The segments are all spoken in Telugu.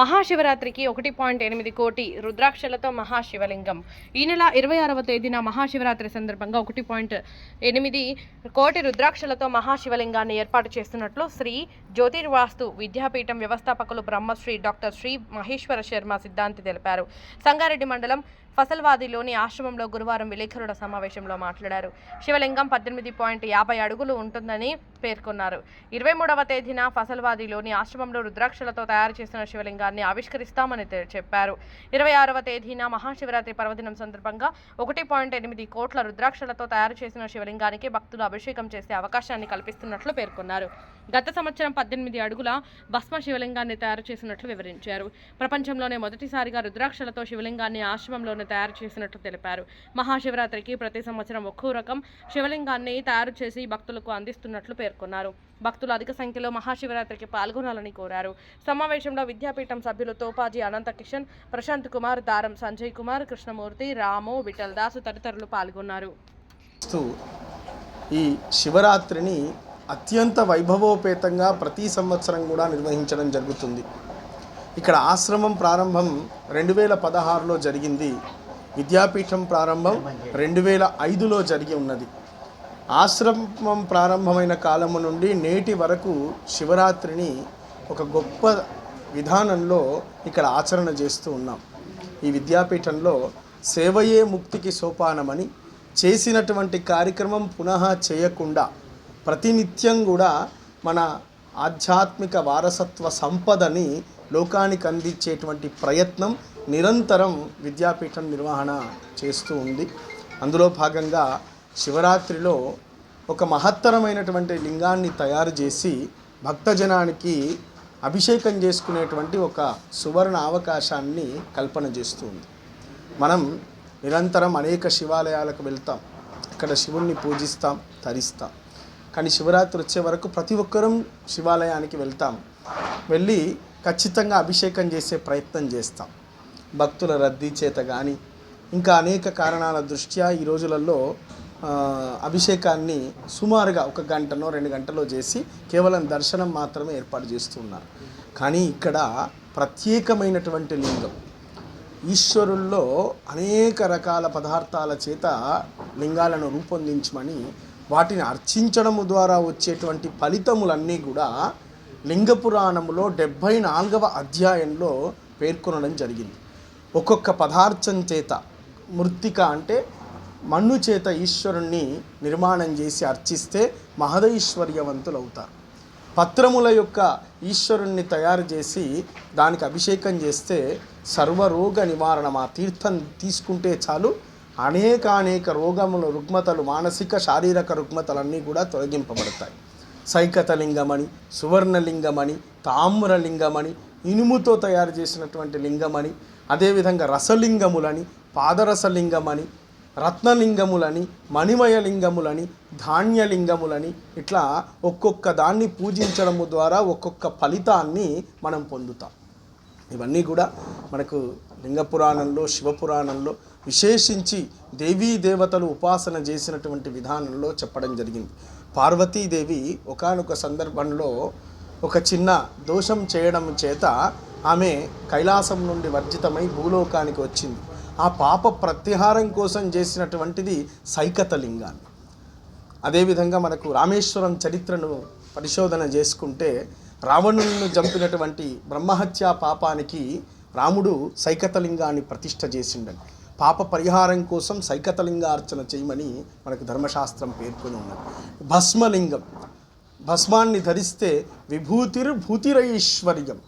మహాశివరాత్రికి ఒకటి పాయింట్ ఎనిమిది కోటి రుద్రాక్షలతో మహాశివలింగం. ఈ నెల ఇరవై ఆరవ తేదీన మహాశివరాత్రి సందర్భంగా ఒకటి పాయింట్ ఎనిమిది కోటి రుద్రాక్షలతో మహాశివలింగాన్ని ఏర్పాటు చేస్తున్నట్లు శ్రీ జ్యోతిర్వాస్తు విద్యాపీఠం వ్యవస్థాపకులు బ్రహ్మశ్రీ డాక్టర్ శ్రీ మహేశ్వర శర్మ సిద్ధాంతి తెలిపారు. సంగారెడ్డి మండలం ఫసల్వాదిలోని ఆశ్రమంలో గురువారం విలేకరుల సమావేశంలో మాట్లాడారు. శివలింగం పద్దెనిమిది పాయింట్ యాభై అడుగులు ఉంటుందని పేర్కొన్నారు. ఇరవై మూడవ తేదీన ఫసల్వాదిలోని ఆశ్రమంలో రుద్రాక్షలతో తయారు చేసిన శివలింగాన్ని ఆవిష్కరిస్తామని చెప్పారు. ఇరవై ఆరవ తేదీన మహాశివరాత్రి పర్వదినం సందర్భంగా ఒకటి పాయింట్ ఎనిమిది కోట్ల రుద్రాక్షలతో తయారు చేసిన శివలింగానికి భక్తులు అభిషేకం చేసే అవకాశాన్ని కల్పిస్తున్నట్లు పేర్కొన్నారు. గత సంవత్సరం పద్దెనిమిది అడుగుల భస్మ శివలింగాన్ని తయారు చేసినట్లు వివరించారు. ప్రపంచంలోనే మొదటిసారిగా రుద్రాక్షలతో శివలింగాన్ని ఆశ్రమంలోని తయారు చేసినట్లు తెలిపారు. మహాశివరాత్రికి ప్రతి సంవత్సరం ఒక్కో రకం శివలింగాన్ని తయారు చేసి భక్తులకు అందిస్తున్నట్లు పేర్కొన్నారు. భక్తులు అధిక సంఖ్యలో మహాశివరాత్రికి పాల్గొనాలని కోరారు. సమావేశంలో విద్యాపీఠం సభ్యులు తోపాజీ అనంత కిషన్ ప్రశాంత్ కుమార్ దారం సంజయ్ కుమార్ కృష్ణమూర్తి రాము విఠల్ దాసు తదితరులు పాల్గొన్నారు. ఈ శివరాత్రిని అత్యంత వైభవోపేతంగా ప్రతి సంవత్సరం కూడా నిర్వహించడం జరుగుతుంది. ఇక్కడ ఆశ్రమం ప్రారంభం రెండు వేల పదహారులో జరిగింది. విద్యాపీఠం ప్రారంభం రెండు వేల ఐదులో జరిగి ఉన్నది. ఆశ్రమం ప్రారంభమైన కాలము నుండి నేటి వరకు శివరాత్రిని ఒక గొప్ప విధానంలో ఇక్కడ ఆచరణ చేస్తూ ఉన్నాం. ఈ విద్యాపీఠంలో సేవయే ముక్తికి సోపానమని చేసినటువంటి కార్యక్రమం పునః చేయకుండా ప్రతినిత్యం కూడా మన ఆధ్యాత్మిక వారసత్వ సంపదని లోకానికి అందించేటువంటి ప్రయత్నం నిరంతరం విద్యాపీఠం నిర్వహణ చేస్తూ ఉంది. అందులో భాగంగా శివరాత్రిలో ఒక మహత్తరమైనటువంటి లింగాన్ని తయారు చేసి భక్తజనానికి అభిషేకం చేసుకునేటువంటి ఒక సువర్ణ అవకాశాన్ని కల్పన చేస్తుంది మనం నిరంతరం అనేక శివాలయాలకు వెళ్తాం. ఇక్కడ శివుణ్ణి పూజిస్తాం తరిస్తాం. కానీ శివరాత్రి వచ్చే వరకు ప్రతి ఒక్కరం శివాలయానికి వెళ్తాం. వెళ్ళి ఖచ్చితంగా అభిషేకం చేసే ప్రయత్నం చేస్తాం. భక్తుల రద్దీ చేత కానీ ఇంకా అనేక కారణాల దృష్ట్యా ఈ రోజులలో అభిషేకాన్ని సుమారుగా ఒక గంటనో రెండు గంటలో చేసి కేవలం దర్శనం మాత్రమే ఏర్పాటు చేస్తున్నారు కానీ ఇక్కడ ప్రత్యేకమైనటువంటి లింగం. ఈశ్వరుల్లో అనేక రకాల పదార్థాల చేత లింగాలను రూపొందించమని వాటిని అర్చించడము ద్వారా వచ్చేటువంటి ఫలితములన్నీ కూడా లింగ పురాణములో డెబ్భై నాలుగవ అధ్యాయంలో పేర్కొనడం జరిగింది. ఒక్కొక్క పదార్థం చేత మృత్తిక అంటే మన్ను చేత ఈశ్వరుణ్ణి నిర్మాణం చేసి అర్చిస్తే మహదైశ్వర్యవంతులు అవుతారు పత్రముల యొక్క ఈశ్వరుణ్ణి తయారు చేసి దానికి అభిషేకం చేస్తే సర్వరోగ నివారణ ఆ తీర్థం తీసుకుంటే చాలు. అనేకానేక రోగములు రుగ్మతలు మానసిక శారీరక రుగ్మతలన్నీ కూడా తొలగింపబడతాయి. సైకతలింగమని సువర్ణలింగమని తామ్రలింగమని ఇనుముతో తయారు చేసినటువంటి లింగమని అదేవిధంగా రసలింగములని పాదరసలింగమని రత్నలింగములని మణిమయ లింగములని ధాన్యలింగములని ఇట్లా ఒక్కొక్క దాన్ని పూజించడము ద్వారా ఒక్కొక్క ఫలితాన్ని మనం పొందుతాం. ఇవన్నీ కూడా మనకు లింగపురాణంలో శివపురాణంలో విశేషించి దేవీ దేవతలు ఉపాసన చేసినటువంటి విధానంలో చెప్పడం జరిగింది. పార్వతీదేవి ఒకానొక సందర్భంలో ఒక చిన్న దోషం చేయడం చేత ఆమె కైలాసం నుండి వర్జితమై భూలోకానికి వచ్చింది. ఆ పాప ప్రత్యాహారం కోసం చేసినటువంటిది సైకతలింగాన్ని అదేవిధంగా మనకు రామేశ్వరం చరిత్రను పరిశోధన చేసుకుంటే రావణులను చంపినటువంటి బ్రహ్మహత్యా పాపానికి రాముడు సైకతలింగాన్ని ప్రతిష్ఠ చేసిండని పాప పరిహారం కోసం సైకతలింగార్చన చేయమని మనకు ధర్మశాస్త్రం పేర్కొని ఉన్నది. భస్మలింగం. భస్మాన్ని ధరిస్తే విభూతిర్ భూతిరైశ్వర్యం.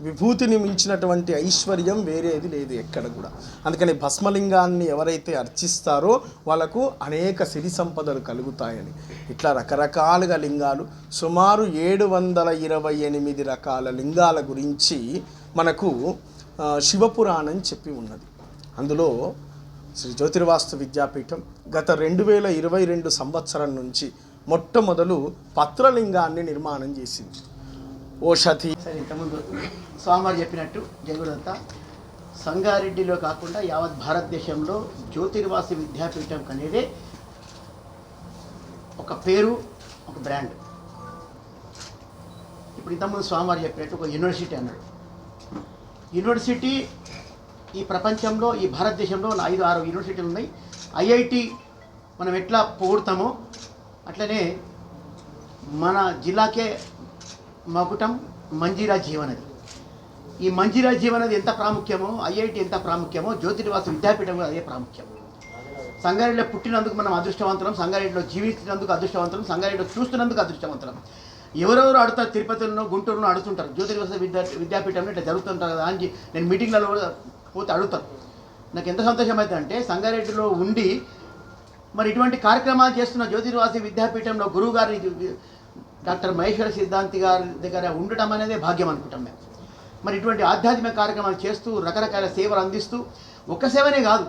విభూతిని మించినటువంటి ఐశ్వర్యం వేరేది లేదు ఎక్కడ కూడా. అందుకని భస్మలింగాన్ని ఎవరైతే అర్చిస్తారో వాళ్ళకు అనేక సిరి సంపదలు కలుగుతాయని. ఇట్లా రకరకాలుగా లింగాలు సుమారు ఏడు వందల ఇరవై ఎనిమిది రకాల లింగాల గురించి మనకు శివపురాణం చెప్పి ఉన్నది. అందులో శ్రీ జ్యోతిర్వాస్తు విద్యాపీఠం గత రెండు వేల ఇరవై రెండు సంవత్సరం నుంచి మొట్టమొదలు పత్రలింగాన్ని నిర్మాణం చేసింది. ఓషధి. సరే ఇంతకుముందు స్వామివారు చెప్పినట్టు జరుగుదంతా. సంగారెడ్డిలో కాకుండా యావత్ భారతదేశంలో జ్యోతిర్వాసి విద్యాపీఠం అనేది ఒక పేరు ఒక బ్రాండ్. ఇప్పుడు ఇంతకుముందు స్వామివారు చెప్పినట్టు ఒక యూనివర్సిటీ అన్నాడు. యూనివర్సిటీ ఈ ప్రపంచంలో ఈ భారతదేశంలో ఐదు ఆరు యూనివర్సిటీలు ఉన్నాయి. ఐఐటి మనం ఎట్లా పోగొడతామో అట్లనే మన జిల్లాకే మగుటం మంజీరా జీవనది. ఈ మంజీరా జీవనది ఎంత ప్రాముఖ్యమో ఐఐటి ఎంత ప్రాముఖ్యమో జ్యోతిర్వాస విద్యాపీఠం కూడా అదే ప్రాముఖ్యం. సంగారెడ్డిలో పుట్టినందుకు మనం అదృష్టవంతులం సంగారెడ్డిలో జీవించినందుకు అదృష్టవంతులం సంగారెడ్డిలో చూస్తున్నందుకు అదృష్టవంతులం. ఎవరెవరు అడుగుతారు తిరుపతిలో గుంటూరులో అడుగుతుంటారు జ్యోతిర్వాస విద్యా విద్యాపీఠంలో ఇట్లా జరుగుతుంటారు కదా అని నేను మీటింగ్లలో కూడా పోతే అడుగుతాను నాకు ఎంత సంతోషం అవుతుందంటే సంగారెడ్డిలో ఉండి మరి ఇటువంటి కార్యక్రమాలు చేస్తున్న జ్యోతిర్వాసి విద్యాపీఠంలో గురువు గారి డాక్టర్ మహేశ్వర సిద్ధాంతి గారి దగ్గర ఉండటం అనేది భాగ్యం అనుకుంటాం మేము. మరి ఇటువంటి ఆధ్యాత్మిక కార్యక్రమాలు చేస్తూ రకరకాల సేవలు అందిస్తూ ఒక్క సేవనే కాదు.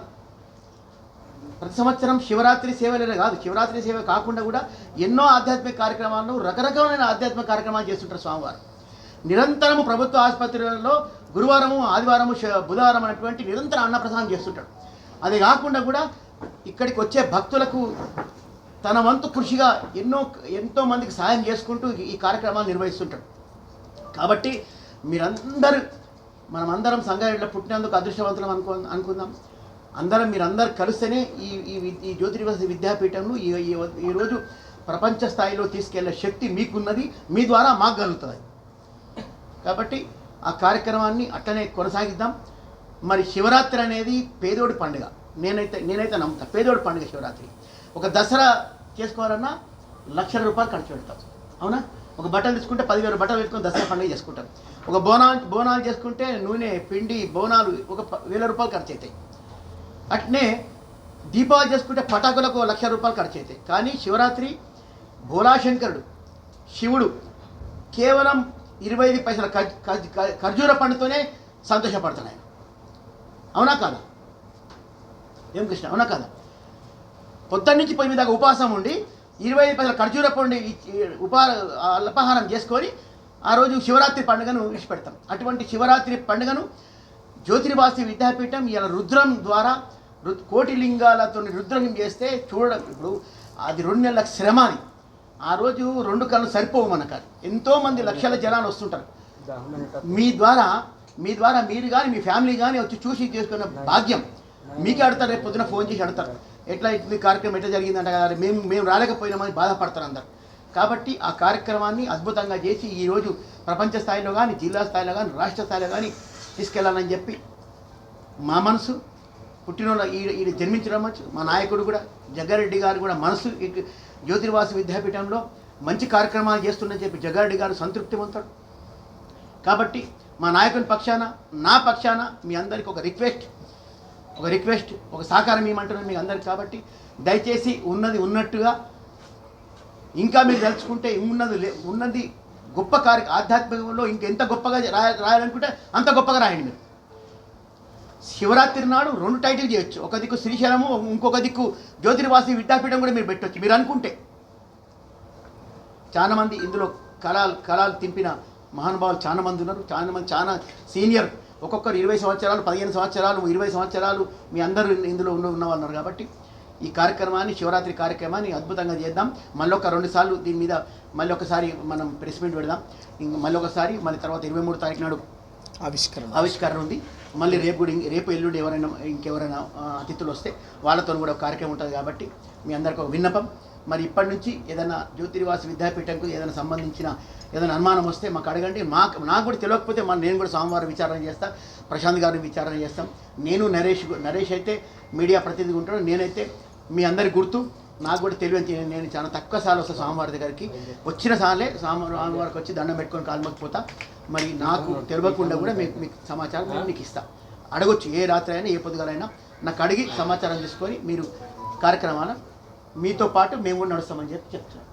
ప్రతి సంవత్సరం శివరాత్రి సేవలనే కాదు. శివరాత్రి సేవ కాకుండా కూడా ఎన్నో ఆధ్యాత్మిక కార్యక్రమాలను రకరకాలైన ఆధ్యాత్మిక కార్యక్రమాలు చేస్తుంటారు స్వామివారు. నిరంతరము ప్రభుత్వ ఆసుపత్రులలో గురువారము ఆదివారము బుధవారం అనేటువంటి నిరంతర అన్నప్రసాదం చేస్తుంటాడు. అది కాకుండా కూడా ఇక్కడికి వచ్చే భక్తులకు తన వంతు కృషిగా ఎన్నో ఎంతో మందికి సాయం చేసుకుంటూ ఈ కార్యక్రమాలు నిర్వహిస్తుంటాడు. కాబట్టి మీరందరూ మనమందరం సంగారెడ్డిలో పుట్టినందుకు అదృష్టవంతులం అనుకో అనుకుందాం. అందరం మీరందరూ కలిస్తేనే ఈ ఈ ఈ జ్యోతిర్వాస విద్యాపీఠంలో ఈ ఈ- ఈరోజు ప్రపంచ స్థాయిలో తీసుకెళ్ళే శక్తి మీకున్నది మీ ద్వారా మాకు కలుగుతుంది. కాబట్టి ఆ కార్యక్రమాన్ని అట్లనే కొనసాగిద్దాం. మరి శివరాత్రి అనేది పేదోడి పండుగ. నేనైతే నేనైతే నమ్ముతా. పేదోడి పండుగ శివరాత్రి. ఒక దసరా చేసుకోవాలన్నా లక్షల రూపాయలు ఖర్చు పెడతాం. అవునా? ఒక బట్టలు తీసుకుంటే పదివేల బట్టలు పెట్టుకుని దసరా పండుగ చేసుకుంటాం. ఒక బోనాలు బోనాలు చేసుకుంటే నూనె పిండి బోనాలు ఒక వేల రూపాయలు ఖర్చు అవుతాయి అట్నే దీపావళి చేసుకుంటే పటాకులకు లక్ష రూపాయలు ఖర్చు అవుతాయి కానీ శివరాత్రి భోలాశంకరుడు శివుడు కేవలం ఇరవై ఐదు పైసల ఖర్జూర పండుతోనే సంతోషపడతాడు ఆయన అవునా కాదా? ఏం కృష్ణ అవునా కాదా? పొద్దున్న నుంచి పొయ్యి మీద దాకా ఉపాసం ఉండి ఇరవై ఐదు పైసల ఖర్జూర పండు ఉపా అల్పహారం చేసుకొని ఆ రోజు శివరాత్రి పండుగను విడిచిపెడతాం. అటువంటి శివరాత్రి పండుగను జ్యోతిర్వాసి విద్యాపీఠం ఇలా రుద్రం ద్వారా కోటి లింగాలతో రుద్రం చేస్తే చూడడం ఇప్పుడు అది రెండు నెలల శ్రమ అది ఆ రోజు రెండు కళ్ళు సరిపోవు మనకు ఎంతోమంది లక్షల జనాలు వస్తుంటారు. మీ ద్వారా మీ ద్వారా మీరు కానీ మీ ఫ్యామిలీ కానీ వచ్చి చూసి చేసుకున్న భాగ్యం. మీకే అడతారు రేపు పొద్దున ఫోన్ చేసి అడతారు ఎట్లా ఇట్లా కార్యక్రమం ఎట్లా జరిగిందంట కదా మేము మేము రాలేకపోయినామని బాధపడతారు అందరు. కాబట్టి ఆ కార్యక్రమాన్ని అద్భుతంగా చేసి ఈరోజు ప్రపంచ స్థాయిలో కానీ జిల్లా స్థాయిలో కానీ రాష్ట్ర స్థాయిలో కానీ తీసుకెళ్ళాలని చెప్పి మా మనసు పుట్టినోళ్ళ ఈ జన్మించడం మా నాయకుడు కూడా జగ్గారెడ్డి గారు కూడా మనసు జ్యోతిర్వాసి విద్యాపీఠంలో మంచి కార్యక్రమాలు చేస్తుందని చెప్పి జగారెడ్డి గారు సంతృప్తి పొందుతాడు కాబట్టి మా నాయకుని పక్షాన నా పక్షాన మీ అందరికి ఒక రిక్వెస్ట్ ఒక రిక్వెస్ట్ ఒక సహకారం ఇవ్వమంటున్నాను మీ అందరికి కాబట్టి దయచేసి ఉన్నది ఉన్నట్టుగా ఇంకా మీరు తలుచుకుంటే ఉన్నది లే- ఉన్నది గొప్ప కార్య ఆధ్యాత్మికంలో ఇంకెంత గొప్పగా రాయాలనుకుంటే అంత గొప్పగా రాయండి మీరు. శివరాత్రి నాడు రెండు టైటిల్ చేయొచ్చు. ఒక దిక్కు శ్రీశైలము ఇంకొక దిక్కు జ్యోతిర్వాసి విద్యాపీఠం కూడా మీరు పెట్టొచ్చు. మీరు అనుకుంటే. చాలా మంది ఇందులో కళాలు కళాలు తింపిన మహానుభావులు చాలా మంది ఉన్నారు. చాలా మంది చాలా సీనియర్. ఒక్కొక్కరు ఇరవై సంవత్సరాలు పదిహేను సంవత్సరాలు ఇరవై సంవత్సరాలు మీ అందరూ ఇందులో ఉన్న వాళ్ళు ఉన్నారు కాబట్టి ఈ కార్యక్రమాన్ని శివరాత్రి కార్యక్రమాన్ని అద్భుతంగా చేద్దాం. మళ్ళీ ఒక రెండు సార్లు దీని మీద మళ్ళీ ఒకసారి మనం ప్రెస్ మీట్ పెడదాం. మళ్ళీ ఒకసారి మళ్ళీ తర్వాత ఇరవై మూడు తారీఖు నాడు ఆవిష్కరణ. ఆవిష్కరణ ఉంది. మళ్ళీ రేపు కూడా రేపు ఎల్లుండి ఎవరైనా ఇంకెవరైనా అతిథులు వస్తే వాళ్ళతో కూడా ఒక కార్యక్రమం ఉంటుంది కాబట్టి మీ అందరికి ఒక విన్నపం. మరి ఇప్పటి నుంచి ఏదైనా జ్యోతిర్వాసి విద్యాపీఠంకు ఏదైనా సంబంధించిన ఏదైనా అనుమానం వస్తే మాకు అడగండి. మాకు నాకు కూడా తెలియకపోతే మన నేను కూడా సోమవారం విచారణ చేస్తా ప్రశాంత్ గారిని విచారణ చేస్తాం. నేను నరేష్ నరేష్ అయితే మీడియా ప్రతినిధి ఉంటాడు నేనైతే మీ అందరి గుర్తు. నాకు కూడా తెలియని నేను చాలా తక్కువ సార్లు వస్తాను స్వామివారి దగ్గరికి. వచ్చిన సార్లే స్వామి స్వామివారికి వచ్చి దండం పెట్టుకొని కాల్మకపోతా మరి నాకు తెలియకుండా కూడా మీకు మీకు సమాచారం నేను మీకు ఇస్తా. అడగొచ్చు ఏ రాత్రి అయినా ఏ పొద్దుగాలైనా నాకు అడిగి సమాచారం తీసుకొని మీరు కార్యక్రమాన మీతో పాటు మేము కూడా నడుస్తామని చెప్పి చెప్తున్నాను.